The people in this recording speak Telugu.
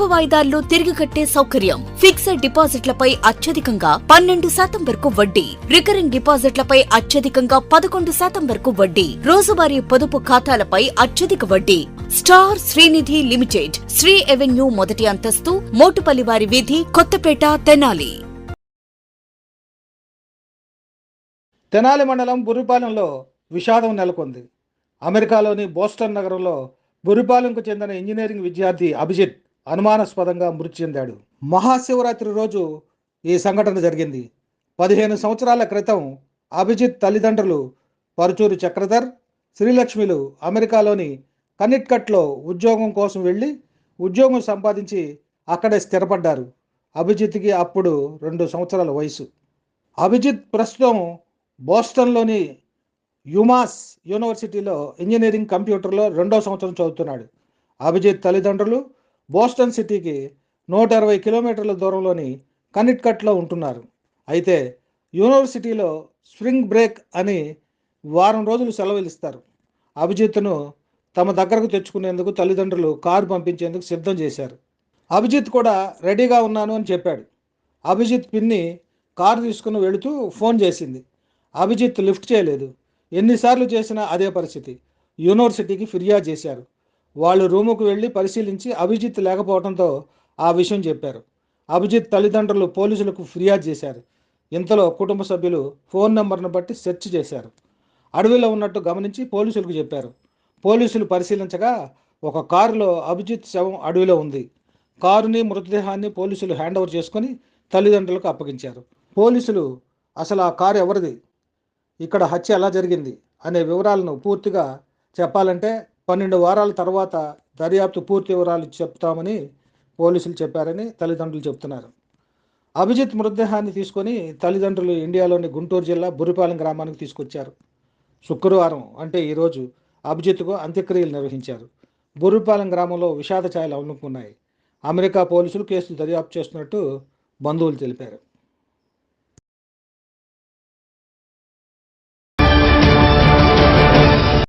సులభ వాయిదాల్లో తిరిగి కట్టే సౌకర్యం. ఫిక్స్డ్ డిపాజిట్లపై అత్యధికంగా పన్నెండు శాతం వరకు వడ్డీ. రికరింగ్ డిపాజిట్లపై అత్యధికంగా పదకొండు శాతం వరకు వడ్డీ. రోజువారీ పొదుపు ఖాతాలపై అత్యధిక వడ్డీ. Star Srinidhi limited Sri avenue మొదటి అంతస్తు మోటుపల్లివారి వీధి కొత్తపేట తెనాలి. తెనాలి మండలం బురిపాలెంలో విషాదం నెలకొంది. అమెరికాలోని బోస్టన్ నగరంలో బురిపాలెంకు చెందిన ఇంజనీరింగ్ విద్యార్థి అభిజిత్ అనుమానాస్పదంగా మృతి చెందాడు. మహాశివరాత్రి రోజు ఈ సంఘటన జరిగింది. పదిహేను సంవత్సరాల క్రితం అభిజిత్ తల్లిదండ్రులు పరుచూరి చక్రధర్ శ్రీలక్ష్మిలు అమెరికాలోని కన్నిట్కట్లో ఉద్యోగం కోసం వెళ్ళి ఉద్యోగం సంపాదించి అక్కడే స్థిరపడ్డారు. అభిజిత్కి అప్పుడు రెండు సంవత్సరాల వయసు. అభిజిత్ ప్రస్తుతం బోస్టన్లోని యుమాస్ యూనివర్సిటీలో ఇంజనీరింగ్ కంప్యూటర్లో రెండో సంవత్సరం చదువుతున్నాడు. అభిజిత్ తల్లిదండ్రులు బోస్టన్ సిటీకి నూట ఇరవై కిలోమీటర్ల దూరంలోని కనిట్కట్లో ఉంటున్నారు. అయితే యూనివర్సిటీలో స్ప్రింగ్ బ్రేక్ అని వారం రోజులు సెలవులు ఇస్తారు అభిజిత్ను తమ దగ్గరకు తెచ్చుకునేందుకు తల్లిదండ్రులు కారు పంపించేందుకు సిద్ధం చేశారు. అభిజిత్ కూడా రెడీగా ఉన్నాను అని చెప్పాడు. అభిజిత్ పిన్ని కారు తీసుకుని వెళుతూ ఫోన్ చేసింది. అభిజిత్ లిఫ్ట్ చేయలేదు. ఎన్నిసార్లు చేసినా అదే పరిస్థితి. యూనివర్సిటీకి ఫిర్యాదు చేశారు. వాళ్ళు రూముకు వెళ్ళి పరిశీలించి అభిజిత్ లేకపోవడంతో ఆ విషయం చెప్పారు. అభిజిత్ తల్లిదండ్రులు పోలీసులకు ఫిర్యాదు చేశారు. ఇంతలో కుటుంబ సభ్యులు ఫోన్ నెంబర్ను బట్టి సెర్చ్ చేశారు. అడవిలో ఉన్నట్టు గమనించి పోలీసులకు చెప్పారు. పోలీసులు పరిశీలించగా ఒక కారులో అభిజిత్ శవం అడవిలో ఉంది. కారుని మృతదేహాన్ని పోలీసులు హ్యాండ్ ఓవర్ చేసుకొని తల్లిదండ్రులకు అప్పగించారు. పోలీసులు అసలు ఆ కారు ఎవరిది? ఇక్కడ హత్య ఎలా జరిగింది? అనే వివరాలను పూర్తిగా చెప్పాలంటే పన్నెండు వారాల తర్వాత దర్యాప్తు పూర్తి వివరాలు చెప్తామని పోలీసులు చెప్పారని తల్లిదండ్రులు చెప్తున్నారు. అభిజిత్ మృతదేహాన్ని తీసుకొని తల్లిదండ్రులు ఇండియాలోని గుంటూరు జిల్లా బురిపాలెం గ్రామానికి తీసుకొచ్చారు. శుక్రవారం అంటే ఈరోజు అభిజిత్కు అంత్యక్రియలు నిర్వహించారు. బుర్రిపాలెం గ్రామంలో విషాద ఛాయలు అలుముకున్నాయి అమెరికా పోలీసులు కేసులు దర్యాప్తు చేస్తున్నట్టు బంధువులు తెలిపారు.